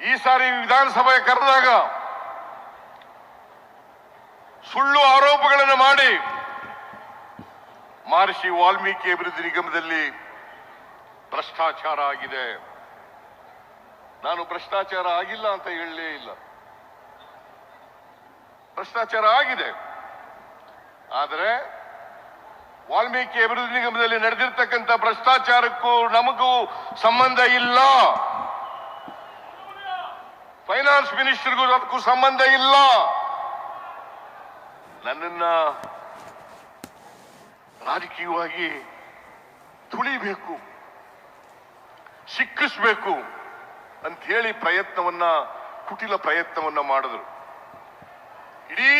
ಈ ಸಾರಿ ವಿಧಾನಸಭೆ ಕರೆದಾಗ ಸುಳ್ಳು ಆರೋಪಗಳನ್ನು ಮಾಡಿ ಮಹರ್ಷಿ ವಾಲ್ಮೀಕಿ ಅಭಿವೃದ್ಧಿ ನಿಗಮದಲ್ಲಿ ಭ್ರಷ್ಟಾಚಾರ ಆಗಿದೆ. ನಾನು ಭ್ರಷ್ಟಾಚಾರ ಆಗಿಲ್ಲ ಅಂತ ಹೇಳಲೇ ಇಲ್ಲ. ಭ್ರಷ್ಟಾಚಾರ ಆಗಿದೆ. ಆದರೆ ವಾಲ್ಮೀಕಿ ಅಭಿವೃದ್ಧಿ ನಿಗಮದಲ್ಲಿ ನಡೆದಿರ್ತಕ್ಕಂಥ ಭ್ರಷ್ಟಾಚಾರಕ್ಕೂ ನಮಗೂ ಸಂಬಂಧ ಇಲ್ಲ. ಫೈನಾನ್ಸ್ ಮಿನಿಸ್ಟರ್ಗೂ ಅದಕ್ಕೂ ಸಂಬಂಧ ಇಲ್ಲ. ನನ್ನನ್ನ ರಾಜಕೀಯವಾಗಿ ತುಳಿಬೇಕು, ಸಿಕ್ಕಿಸ್ಬೇಕು ಅಂತ ಹೇಳಿ ಪ್ರಯತ್ನವನ್ನ, ಕುಟಿಲ ಪ್ರಯತ್ನವನ್ನ ಮಾಡಿದ್ರು. ಇಡೀ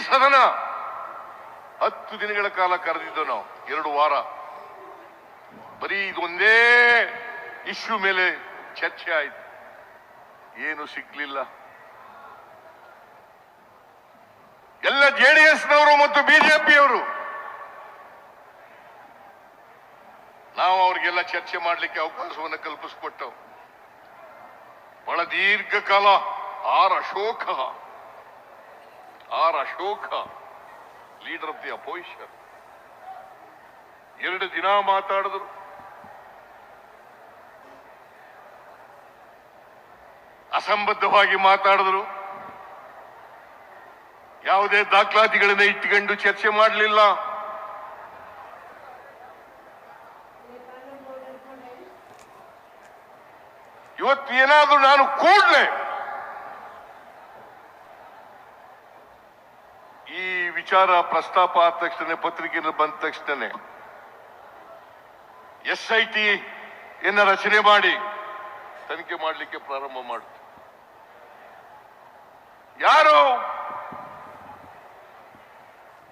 ಸದನ ಹತ್ತು ದಿನಗಳ ಕಾಲ ಕರೆದಿದ್ದು ನಾವು, ಎರಡು ವಾರ. ಬರೀ ಇದೊಂದೇ ಇಶ್ಯೂ ಮೇಲೆ ಚರ್ಚೆ ಆಯ್ತು. ಏನು ಸಿಗ್ಲಿಲ್ಲ ಎಲ್ಲ ಜೆಡಿಎಸ್ನವರು ಮತ್ತು ಬಿಜೆಪಿಯವರು ನಾವು ಅವ್ರಿಗೆಲ್ಲ ಚರ್ಚೆ ಮಾಡಲಿಕ್ಕೆ ಅವಕಾಶವನ್ನು ಕಲ್ಪಿಸಿಕೊಟ್ಟವು ಬಹಳ ದೀರ್ಘಕಾಲ R Ashoka R Ashoka, leader of the opposition. ಎರಡು ದಿನ ಮಾತಾಡಿದ್ರು. ಅಸಂಬದ್ಧವಾಗಿ ಮಾತಾಡಿದ್ರು. ಯಾವುದೇ ದಾಖಲಾತಿಗಳನ್ನ ಇಟ್ಟುಕೊಂಡು ಚರ್ಚೆ ಮಾಡಲಿಲ್ಲ. ಇವತ್ತು ಏನಾದರೂ ನಾನು ಕೂಡ್ಲೆ ಈ ವಿಚಾರ ಪ್ರಸ್ತಾಪ ಆದ ತಕ್ಷಣ ಪತ್ರಿಕೆಯಲ್ಲಿ ಬಂದ ತಕ್ಷಣ ಎಸ್ ಐ ಟಿ ರಚನೆ ಮಾಡಿ ತನಿಖೆ ಮಾಡಲಿಕ್ಕೆ ಪ್ರಾರಂಭ ಮಾಡುತ್ತೆ ಯಾರು?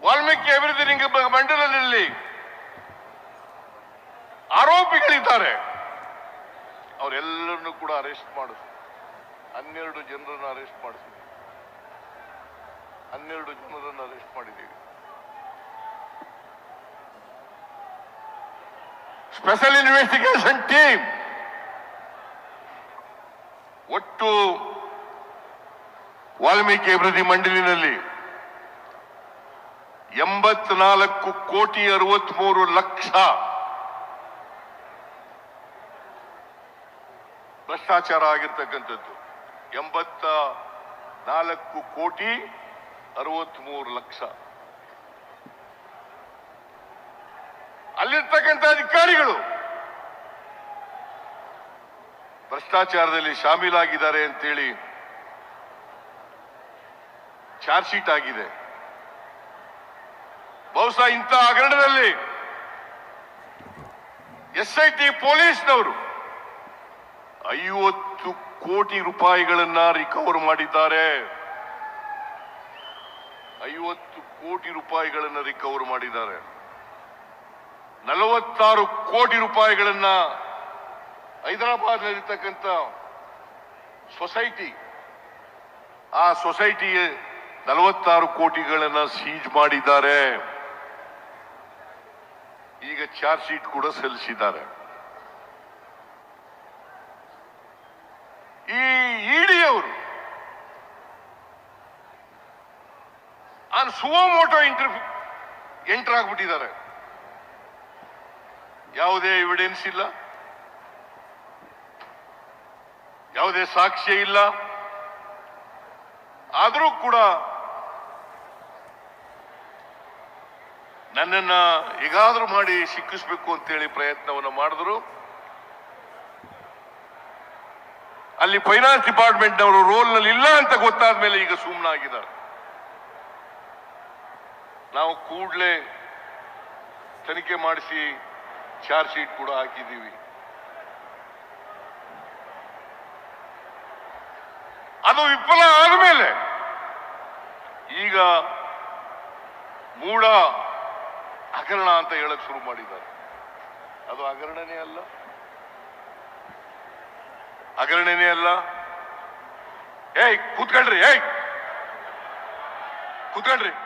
ವಾಲ್ಮೀಕಿ ಅಭಿವೃದ್ಧಿ ನಿಗಮ ಮಂಡಲದಲ್ಲಿ ಆರೋಪಿಗಳಿದ್ದಾರೆ. ಅವರೆಲ್ಲರನ್ನು ಕೂಡ ಅರೆಸ್ಟ್ ಮಾಡಿಸಿ ಹನ್ನೆರಡು ಜನರನ್ನು ಅರೆಸ್ಟ್ ಮಾಡಿಸಿ ಹನ್ನೆರಡು ಜನರನ್ನು ಅರೆಸ್ಟ್ ಮಾಡಿದ್ದೀವಿ. ಸ್ಪೆಷಲ್ ಇನ್ವೆಸ್ಟಿಗೇಷನ್ ಟೀಮ್ ಒಟ್ಟು ವಾಲ್ಮೀಕಿ ಅಭಿವೃದ್ಧಿ ಮಂಡಳಿನಲ್ಲಿ ಎಂಬತ್ನಾಲ್ಕು ಕೋಟಿ ಅರವತ್ಮೂರು ಲಕ್ಷ ಭ್ರಷ್ಟಾಚಾರ ಆಗಿರ್ತಕ್ಕಂಥದ್ದು. ಎಂಬತ್ತ ನಾಲ್ಕು ಕೋಟಿ ಅರವತ್ಮೂರು ಲಕ್ಷ. ಅಲ್ಲಿರ್ತಕ್ಕಂಥ ಅಧಿಕಾರಿಗಳು ಭ್ರಷ್ಟಾಚಾರದಲ್ಲಿ ಶಾಮೀಲಾಗಿದ್ದಾರೆ ಅಂತೇಳಿ ಚಾರ್ಜ್ ಶೀಟ್ ಆಗಿದೆ. ಬಹುಶಃ ಇಂಥ ಹಗರಣದಲ್ಲಿ ಎಸ್ ಐ ಟಿ ಪೊಲೀಸ್ನವರು ಐವತ್ತು ಕೋಟಿ ರೂಪಾಯಿಗಳನ್ನ ರಿಕವರ್ ಮಾಡಿದ್ದಾರೆ. ಐವತ್ತು ಕೋಟಿ ರೂಪಾಯಿಗಳನ್ನ ರಿಕವರ್ ಮಾಡಿದ್ದಾರೆ. ನಲವತ್ತಾರು ಕೋಟಿ ರೂಪಾಯಿಗಳನ್ನ ಹೈದರಾಬಾದ್ ನಲ್ಲಿರ್ತಕ್ಕಂಥ ಸೊಸೈಟಿ, ಆ ಸೊಸೈಟಿ ನಲವತ್ತಾರು ಕೋಟಿಗಳನ್ನ ಸೀಜ್ ಮಾಡಿದ್ದಾರೆ. ಈಗ ಚಾರ್ಜ್ ಶೀಟ್ ಕೂಡ ಸಲ್ಲಿಸಿದ್ದಾರೆ. ಈ ಇಡಿಯವರು ಸುವೋಮೋಟೋ ಇಂಟರ್ ಎಂಟರ್ ಆಗ್ಬಿಟ್ಟಿದ್ದಾರೆ ಯಾವುದೇ ಎವಿಡೆನ್ಸ್ ಇಲ್ಲ. ಯಾವುದೇ ಸಾಕ್ಷ್ಯ ಇಲ್ಲ. ಆದರೂ ಕೂಡ ನನ್ನನ್ನ ಹೇಗಾದ್ರೂ ಮಾಡಿ ಸಿಕ್ಕಿಸ್ಬೇಕು ಅಂತೇಳಿ ಪ್ರಯತ್ನವನ್ನು ಮಾಡಿದ್ರು. ಅಲ್ಲಿ ಫೈನಾನ್ಸ್ ಡಿಪಾರ್ಟ್ಮೆಂಟ್ ನವರು ರೋಲ್ನಲ್ಲಿ ಇಲ್ಲ ಅಂತ ಗೊತ್ತಾದ ಮೇಲೆ ಈಗ ಸುಮ್ಮನಾಗಿದ್ದಾರೆ ನಾವು ಕೂಡಲೇ ತನಿಖೆ ಮಾಡಿಸಿ ಚಾರ್ಜ್ ಶೀಟ್ ಕೂಡ ಹಾಕಿದ್ದೀವಿ. ಅದು ವಿಫಲ ಆದಮೇಲೆ ಈಗ ಮೂಡ ಹಗರಣ ಅಂತ ಹೇಳಕ್ ಶುರು ಮಾಡಿದ್ದಾರೆ. ಅದು ಹಗರಣನೇ ಅಲ್ಲ. ಹಗರಣನೇ ಅಲ್ಲ. ಏಯ್ ಕೂತ್ಕೊಳ್ರಿ ಏಯ್. ಕೂತ್ಕೊಳ್ರಿ.